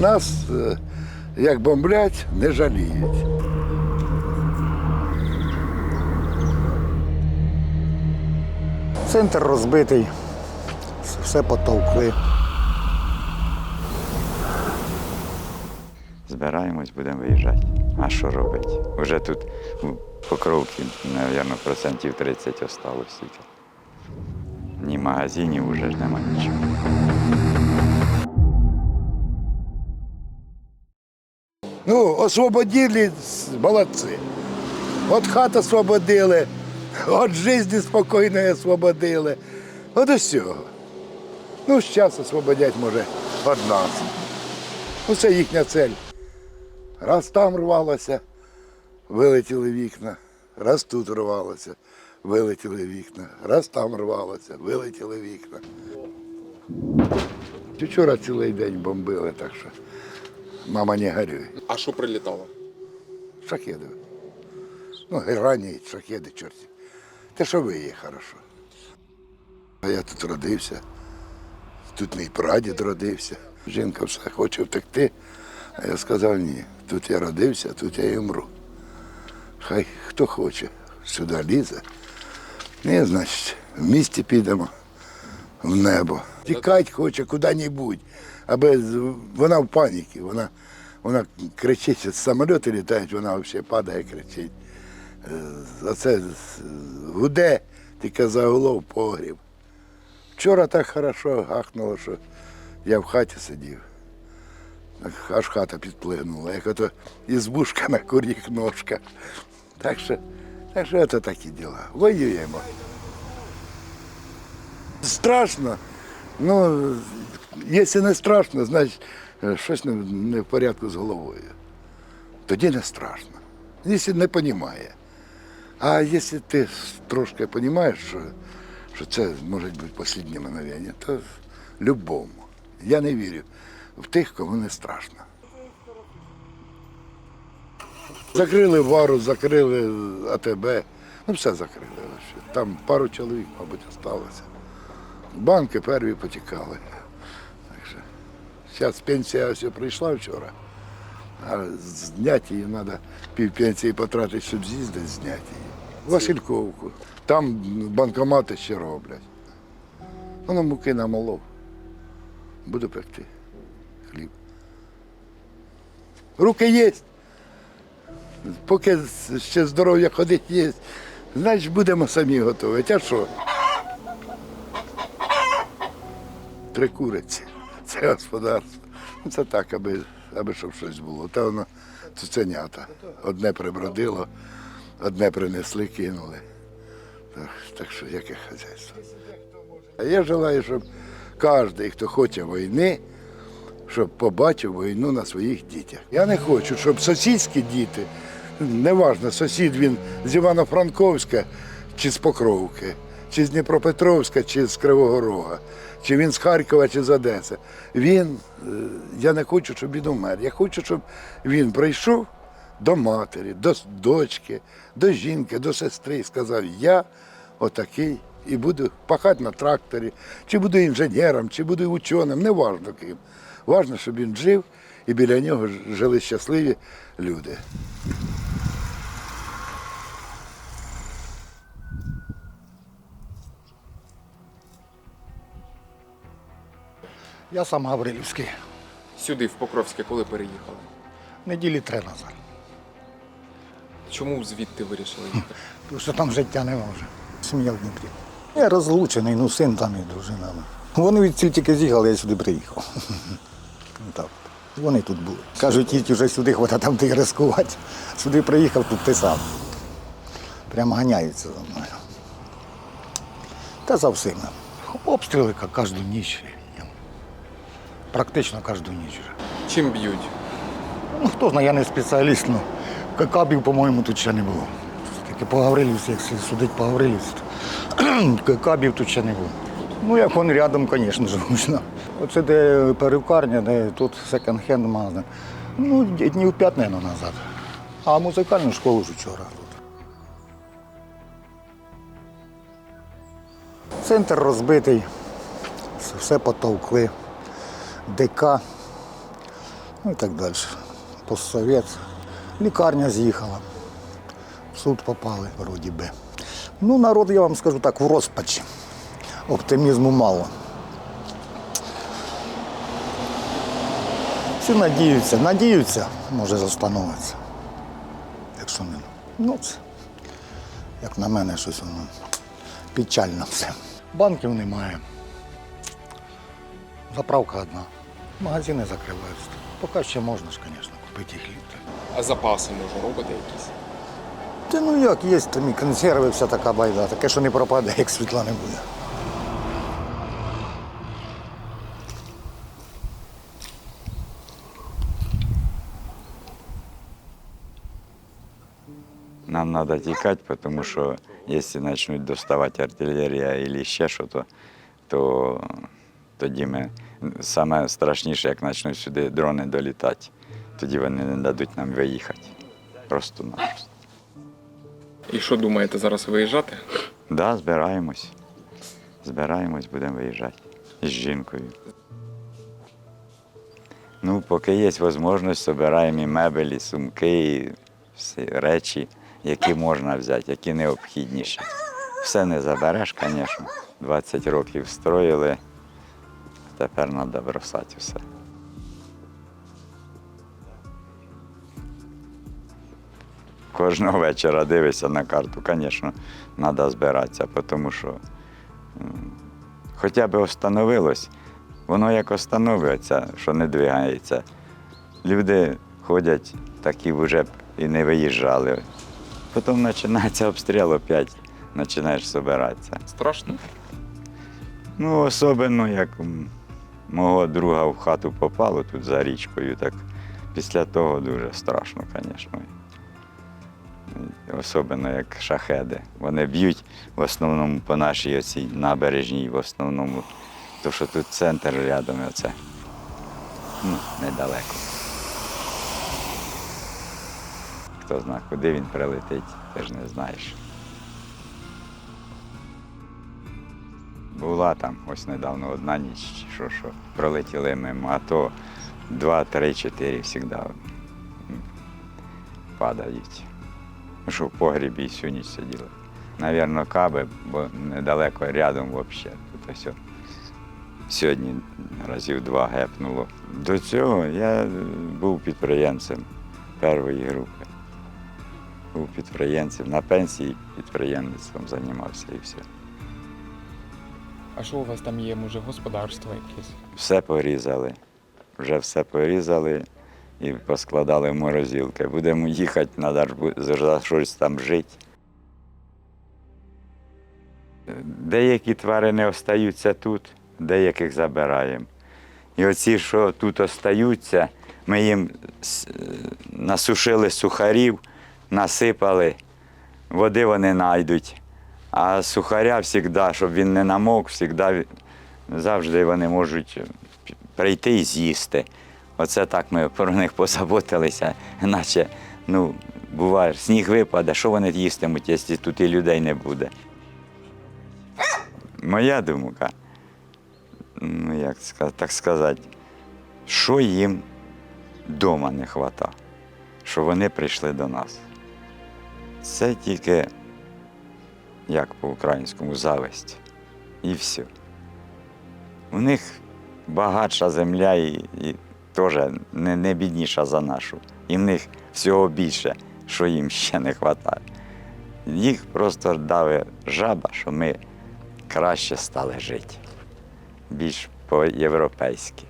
Нас, е, як бомблять, не жаліють. Центр розбитий, все потовкли. Збираємось, будемо виїжджати. А що робити? Уже тут у Покровці, мабуть, процентів 30 осталось тільки. Ні магазинів вже ж нема нічого. Освободили, молодці. От хат освободили, от житті спокійної освободили. От усього. Ну, зараз освободять, може, від нас. Ну, це їхня цель. Раз там рвалося, вилетіли вікна, раз тут рвалося, вилетіли вікна, раз там рвалося, вилетіли вікна. Вчора цілий день бомбили, так що мама не горюй. А що прилітало? Шахеди. Ну, ранні шахеди, чорті. Те, що ви є, хорошо. А я тут родився. Тут мій прадід родився. Жінка все хоче втекти. А я сказав ні. Тут я родився, тут я і вмру. Хай хто хоче, сюди лізе. Ні, значить, в місті підемо в небо. Тікати хоче куди-небудь. Аби вона в паніці, вона, вона кричить, самоліти літають, вона взагалі падає, кричить. Е, А це гуде, тільки за голову погріб. Вчора так хорошо гахнуло, що я в хаті сидів. Аж хата підплигнула, як ото ізбушка на куріх ножках. Так що, так що це такі діла. Воюємо. Страшно. Ну, якщо не страшно, значить е, щось не, не в порядку з головою. Тоді не страшно. Якщо не розуміє. А якщо ти трошки розумієш, що, що це може бути останнє мгновення, то любому. Я не вірю в тих, кому не страшно. Закрили вару, закрили АТБ, ну все закрили. Там пару чоловік, мабуть, залишилося. Банки перві потікали. Так що, зараз пенсія ось прийшла вчора, а зняти її треба пів пенсії потратити, щоб з'їздити, зняти її. Васильковку. Там банкомати ще роблять. Воно муки намолов. Буду пекти хліб. Руки є. Поки ще здоров'я ходить є, значить будемо самі готувати. А що? Три куриці. Це господарство. Ну, Це так, аби, аби щоб щось було. Та воно цуценята. Одне прибродило, одне принесли, кинули. Так, так що яке хазяйство. А я желаю, щоб кожен, хто хоче війни, щоб побачив війну на своїх дітях. Я не хочу, щоб сусідські діти, неважно, сусід він з Івано-Франковська чи з Покровки, чи з Дніпропетровська, чи з Кривого Рога, чи він з Харкова, чи з Одеси. Він, е, я не хочу, щоб він умер. Я хочу, щоб він прийшов до матері, до дочки, до жінки, до сестри і сказав, я отакий і буду пахати на тракторі, чи буду інженером, чи буду ученим, не важно ким. Важно, щоб він жив і біля нього жили щасливі люди. Я сам Гаврилівський. Сюди, в Покровське, коли переїхали? Неділі три назад. Чому звідти вирішили їхати? Тому що там життя не може. Сім'я в Дніпрі. Я розлучений, ну син там і дружина. Вони від тільки з'їхали, я сюди приїхав. Ну, Так. Вони тут були. Кажуть, їдь уже сюди, хвата там ти рискувати. Сюди приїхав, тут ти сам. Прямо ганяються за мною. Та за всім. Обстріли як кожну ніч. Практично кожну ніч. Чим б'ють? Ну, хто знає, я не спеціаліст, ну кабів, по-моєму, тут ще не було. Тільки по Гаврилівці, якщо судить по Гаврилівці, то кабів тут ще не було. Ну, як він рядом, звісно, зручно. Оце де перукарня, де тут секонд-хенд магазин. Ну, днів п'ять, мабуть, назад. А музикальну школу ж вчора тут. Центр розбитий, все потовкли. ДК, Ну і так далі. Постсовет. Лікарня з'їхала. В суд попали, вроді би. Ну, народ, я вам скажу так, в розпачі. Оптимізму мало. Всі надіються, надіються, може застановиться. Якщо не. Ну, це, як на мене, щось воно печально все. Банків немає. Заправка одна. Магазини закриваються. Поки ще можна ж, звісно, купити і хліб. А запаси може робити якісь? Та ну як, є там і консерви, вся така байда, таке, що не пропаде, як світла не буде. Нам треба тікати, тому що якщо почнуть доставати артилерія або ще щось, то, то тоді ми саме страшніше, як почнуть сюди дрони долітати, тоді вони не дадуть нам виїхати. Просто-напросто. І що думаєте зараз виїжджати? Так, да, збираємось. Збираємось, будемо виїжджати з жінкою. Ну, поки є можливість, збираємо і мебелі, і сумки, і всі речі, які можна взяти, які необхідніші. Все не забереш, звісно. 20 років строїли, тепер треба бросати все. Кожного вечора дивишся на карту, звісно, треба збиратися, тому що хоча б встановилось, воно як встановиться, що не двигається. Люди ходять, такі вже б і не виїжджали. Потім починається обстріл опять, починаєш збиратися. Страшно? Ну, особливо, як мого друга в хату попало тут за річкою, так після того дуже страшно, звісно. Особливо як шахеди. Вони б'ють в основному по нашій оцій набережній, в основному, тому що тут центр рядом оце. Ну, недалеко. Хто знає, куди він прилетить, теж не знаєш. Була там ось недавно одна ніч, що, що пролетіли мимо, а то два, три, чотири завжди падають. Що в погрібі всю ніч сиділи. Навірно, каби, бо недалеко рядом взагалі. Тут ось. Сьогодні разів два гепнуло. До цього я був підприємцем першої групи. Був підприємцем. На пенсії підприємництвом займався і все. А що у вас там є, може, господарство якесь? Все порізали. Вже все порізали і поскладали в морозилки. Будемо їхати, треба щось там жити. Деякі тварини остаються тут, деяких забираємо. І оці, що тут остаються, ми їм насушили сухарів, насипали, води вони знайдуть. А сухаря завжди, щоб він не намок, завжди, завжди вони можуть прийти і з'їсти. Оце так ми про них позаботилися, наче ну, буває, сніг випаде, що вони їстимуть, якщо тут і людей не буде. Моя думка, ну як так сказати, що їм вдома не вистачає, що вони прийшли до нас. Це тільки, як по-українському, зависть. І все. У них багатша земля і, і теж не, не бідніша за нашу. І в них всього більше, що їм ще не вистачає. Їх просто дави жаба, що ми краще стали жити, більш по-європейськи.